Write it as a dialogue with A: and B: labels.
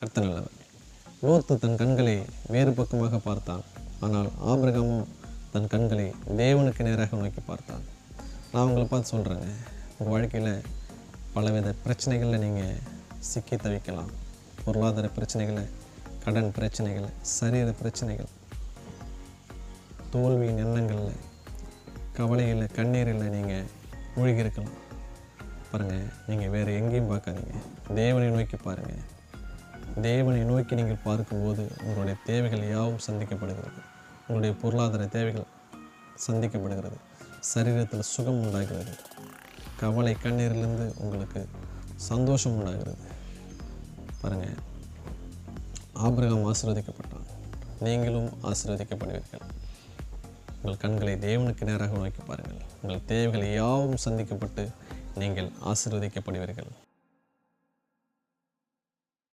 A: கர்த்தர் நல்லவர் லோத்து தன் கண்களை வேறு பக்கமாக பார்த்தான். ஆனால் ஆபிரகாமோ தன் கண்களை தேவனுக்கு நேராக நோக்கி பார்த்தான். நான் உங்களை பார்த்து சொல்கிறேங்க உங்கள் வாழ்க்கையில் பலவித பிரச்சனைகளில் நீங்கள் சிக்கி தவிக்கலாம். பொருளாதார பிரச்சனைகளை கடன் பிரச்சனைகள் சரீர பிரச்சனைகள் தோல்வியின் எண்ணங்களில் கவலையில் கண்ணீரில் நீங்கள் மூழ்கி இருக்கலாம் பாருங்கள் நீங்கள் வேறு எங்கேயும் பார்க்காதீங்க. தேவனை நோக்கி பாருங்கள் தேவனை நோக்கி நீங்கள் பார்க்கும்போது உங்களுடைய தேவைகள் யாவும் சந்திக்கப்படுகிறது. உங்களுடைய பொருளாதார தேவைகள் சந்திக்கப்படுகிறது. சரீரத்தில் சுகம் உண்டாகிறது. கவலை கண்ணீரிலிருந்து உங்களுக்கு சந்தோஷம் உண்டாகிறது. பாருங்கள் ஆபிரகம் ஆசீர்வதிக்கப்பட்டான். நீங்களும் ஆசீர்வதிக்கப்படுவீர்கள். உங்கள் கண்களை தேவனுக்கு நேராக நோக்கி பாருங்கள். உங்கள் தேவைகள் யாவும் சந்திக்கப்பட்டு நீங்கள் ஆசீர்வதிக்கப்படுவீர்கள்.